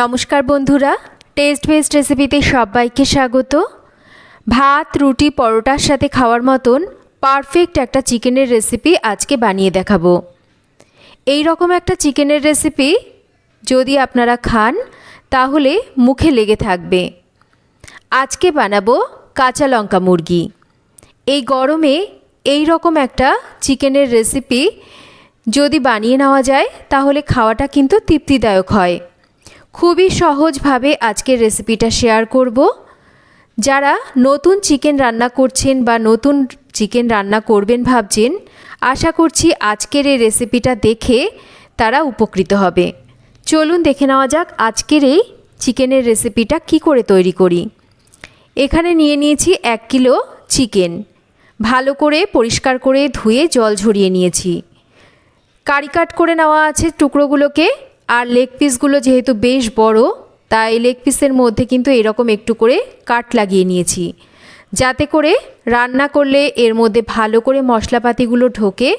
নমস্কার বন্ধুরা test best রেসিপিতে সবাইকে স্বাগত। ভাত, রুটি, পরোটার সাথে খাওয়ার মতন পারফেক্ট একটা চিকেনের রেসিপি আজকে বানিয়ে দেখাবো। এই রকম একটা চিকেনের রেসিপি যদি আপনারা খান, তাহলে মুখে লেগে থাকবে। আজকে বানাবো কাঁচা লঙ্কা মুরগি। এই গরমে এই রকম একটা চিকেনের রেসিপি যদি বানিয়ে নেওয়া যায়, তাহলে খাওয়াটা কিন্তু তৃপ্তিদায়ক হয়। খুবই সহজভাবে আজকের রেসিপিটা শেয়ার করব। যারা নতুন চিকেন রান্না করছেন বা নতুন চিকেন রান্না করবেন ভাবছেন, আশা করছি আজকের এই রেসিপিটা দেখে তারা উপকৃত হবে। চলুন দেখে নেওয়া যাক আজকের এই চিকেনের রেসিপিটা কি করে তৈরি করি। এখানে নিয়ে নিয়েছি এক কিলো চিকেন ভালো করে পরিষ্কার করে ধুয়ে জল ঝরিয়ে নিয়েছি। কারি কাট করে নেওয়া আছে টুকরোগুলোকে। আর লেগ পিসগুলো যেহেতু বেশ বড়, তাই লেগ পিসের মধ্যে কিন্তু এরকম একটু করে কাট লাগিয়ে নিয়েছি। যাতে করে রান্না করলে এর মধ্যে ভালো করে মশলাপাতিগুলো ঢোকে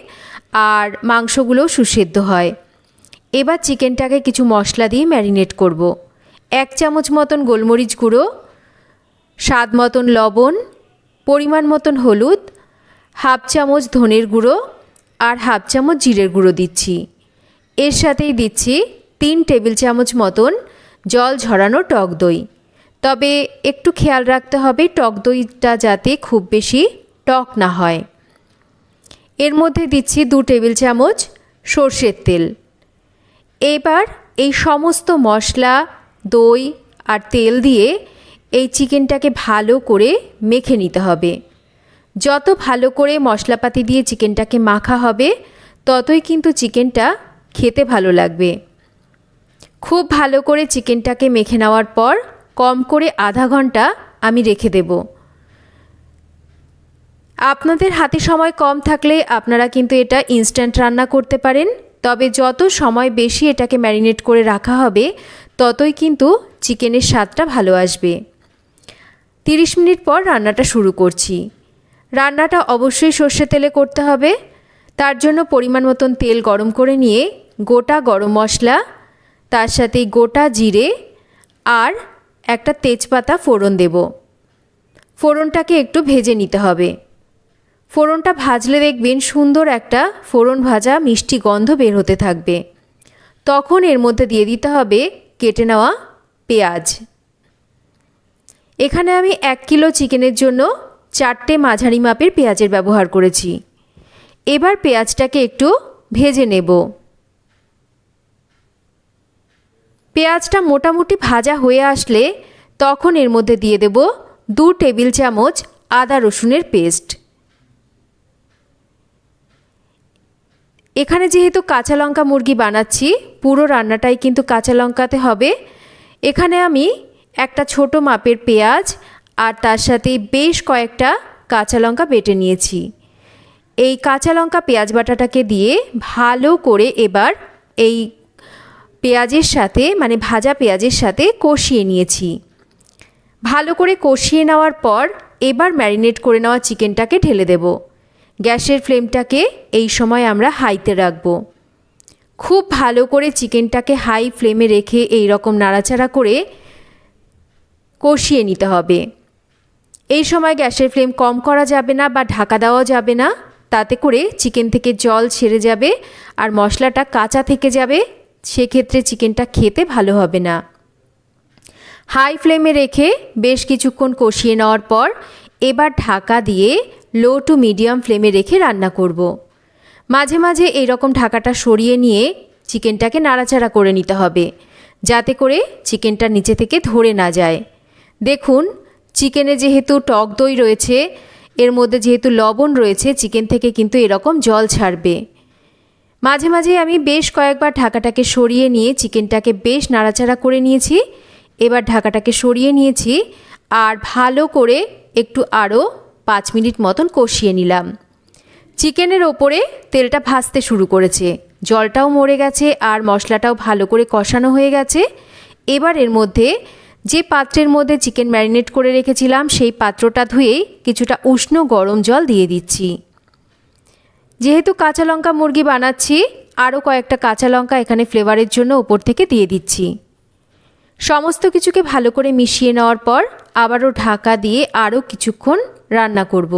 আর মাংসগুলো সুসেদ্ধ হয়। এবার চিকেনটাকে কিছু মশলা দিয়ে ম্যারিনেট করব। এক চামচ মতন গোলমরিচ গুঁড়ো, স্বাদ মতন লবণ, পরিমাণ মতন হলুদ, হাফ চামচ ধনের গুঁড়ো আর হাফ চামচ জিরের গুঁড়ো দিচ্ছি। এর সাথেই দিচ্ছি তিন টেবিল চামচ মতন জল ঝরানো টক দই। তবে একটু খেয়াল রাখতে হবে টক দইটা যাতে খুব বেশি টক না হয়। এর মধ্যে দিচ্ছি দু টেবিল চামচ সর্ষের তেল। এবার এই সমস্ত মশলা, দই আর তেল দিয়ে এই চিকেনটাকে ভালো করে মেখে নিতে হবে। যত ভালো করে মশলাপাতি দিয়ে চিকেনটাকে মাখা হবে, ততই কিন্তু চিকেনটা খেতে ভালো লাগবে। খুব ভালো করে চিকেনটাকে মেখে নেওয়ার পর কম করে আধা ঘণ্টা আমি রেখে দেব। আপনাদের হাতে সময় কম থাকলে আপনারা কিন্তু এটা ইনস্ট্যান্ট রান্না করতে পারেন, তবে যত সময় বেশি এটাকে ম্যারিনেট করে রাখা হবে, ততই কিন্তু চিকেনের স্বাদটা ভালো আসবে। তিরিশ মিনিট পর রান্নাটা শুরু করছি। রান্নাটা অবশ্যই সর্ষে তেলে করতে হবে, তার জন্য পরিমাণ মতন তেল গরম করে নিয়ে গোটা গরম মশলা, তার সাথে গোটা জিরে আর একটা তেজপাতা ফোড়ন দেব। ফোড়নটাকে একটু ভেজে নিতে হবে। ফোড়নটা ভাজলে দেখবেন সুন্দর একটা ফোড়ন ভাজা মিষ্টি গন্ধ বের হতে থাকবে। তখন এর মধ্যে দিয়ে দিতে হবে কেটে নেওয়া পেঁয়াজ। এখানে আমি এক কিলো চিকেনের জন্য চারটে মাঝারি মাপের পেঁয়াজের ব্যবহার করেছি। এবার পেঁয়াজটাকে একটু ভেজে নেব। পেঁয়াজটা মোটামুটি ভাজা হয়ে আসলে তখন এর মধ্যে দিয়ে দেব দু টেবিল চামচ আদা রসুনের পেস্ট। এখানে যেহেতু কাঁচা লঙ্কা মুরগি বানাচ্ছি, পুরো রান্নাটাই কিন্তু কাঁচা লঙ্কাতে হবে। এখানে আমি একটা ছোট মাপের পেঁয়াজ আর তার সাথে বেশ কয়েকটা কাঁচা লঙ্কা বেটে নিয়েছি। এই কাঁচা লঙ্কা পেঁয়াজ বাটাটাকে দিয়ে ভালো করে এবার এই পেঁয়াজের সাথে মানে ভাজা পেঁয়াজের সাথে কষিয়ে নিয়েছি। ভালো করে কষিয়ে নেওয়ার পর এবার ম্যারিনেট করে নেওয়া চিকেনটাকে ঢেলে দেব। গ্যাসের ফ্লেমটাকে এই সময় আমরা হাইতে রাখব। খুব ভালো করে চিকেনটাকে হাই ফ্লেমে রেখে এই রকম নাড়াচাড়া করে কষিয়ে নিতে হবে। এই সময় গ্যাসের ফ্লেম কম করা যাবে না বা ঢাকা দেওয়া যাবে না। তাতে করে চিকেন থেকে জল ছেড়ে যাবে আর মশলাটা কাঁচা থেকে যাবে। সেক্ষেত্রে চিকেনটা খেতে ভালো হবে না। হাই ফ্লেমে রেখে বেশ কিছুক্ষণ কষিয়ে নেওয়ার পর এবার ঢাকা দিয়ে লো টু মিডিয়াম ফ্লেমে রেখে রান্না করব। মাঝে মাঝে এই রকম ঢাকাটা সরিয়ে নিয়ে চিকেনটাকে নাড়াচাড়া করে নিতে হবে, যাতে করে চিকেনটা নিচে থেকে ধরে না যায়। দেখুন, চিকেনে যেহেতু টক দই রয়েছে, এর মধ্যে যেহেতু লবণ রয়েছে, চিকেন থেকে কিন্তু এরকম জল ছাড়বে। মাঝে মাঝে আমি বেশ কয়েকবার ঢাকাটাকে সরিয়ে নিয়ে চিকেনটাকে বেশ নাড়াচাড়া করে নিয়েছি। এবার ঢাকাটাকে সরিয়ে নিয়েছি আর ভালো করে একটু আরও পাঁচ মিনিট মতন কষিয়ে নিলাম। চিকেনের ওপরে তেলটা ভাজতে শুরু করেছে। জলটাও মরে গেছে আর মশলাটাও ভালো করে কষানো হয়ে গেছে। এবার এর মধ্যে যে পাত্রের মধ্যে চিকেন ম্যারিনেট করে রেখেছিলাম, সেই পাত্রটা ধুয়ে কিছুটা উষ্ণ গরম জল দিয়ে দিচ্ছি। যেহেতু কাঁচা লঙ্কা মুরগি বানাচ্ছি, আরও কয়েকটা কাঁচা লঙ্কা এখানে ফ্লেভারের জন্য ওপর থেকে দিয়ে দিচ্ছি। সমস্ত কিছুকে ভালো করে মিশিয়ে নেওয়ার পর আবারও ঢাকা দিয়ে আরও কিছুক্ষণ রান্না করব।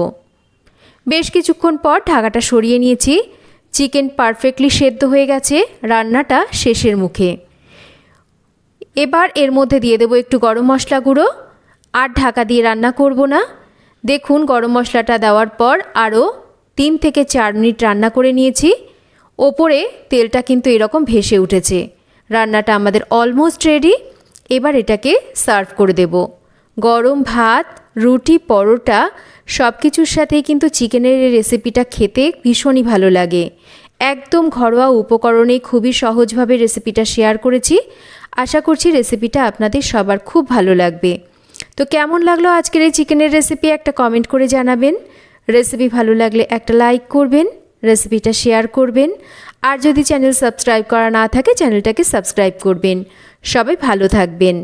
বেশ কিছুক্ষণ পর ঢাকাটা সরিয়ে নিয়েছি। চিকেন পারফেক্টলি সেদ্ধ হয়ে গেছে, রান্নাটা শেষের মুখে। এবার এর মধ্যে দিয়ে দেবো একটু গরম মশলা গুঁড়ো। আর ঢাকা দিয়ে রান্না করব না। দেখুন গরম মশলাটা দেওয়ার পর আরও তিন থেকে চার মিনিট রান্না করে নিয়েছি। ওপরে তেলটা কিন্তু এরকম ভেসে উঠেছে। রান্নাটা আমাদের অলমোস্ট রেডি এবার এটাকে সার্ভ করে দেব। গরম ভাত, রুটি, পরোটা সব কিছুর সাথেই কিন্তু চিকেনের এই রেসিপিটা খেতে ভীষণই ভালো লাগে। একদম ঘরোয়া উপকরণে খুবই সহজভাবে রেসিপিটা শেয়ার করেছি। আশা করছি রেসিপিটা আপনাদের সবার খুব ভালো লাগবে। তো কেমন লাগল আজকের এই চিকেনের রেসিপি একটা কমেন্ট করে জানাবেন। রেসিপি ভালো লাগলে একটা লাইক করবেন রেসিপিটা শেয়ার করবেন, আর যদি চ্যানেল সাবস্ক্রাইব করা না থাকে চ্যানেলটাকে সাবস্ক্রাইব করবেন। সবাই ভালো থাকবেন।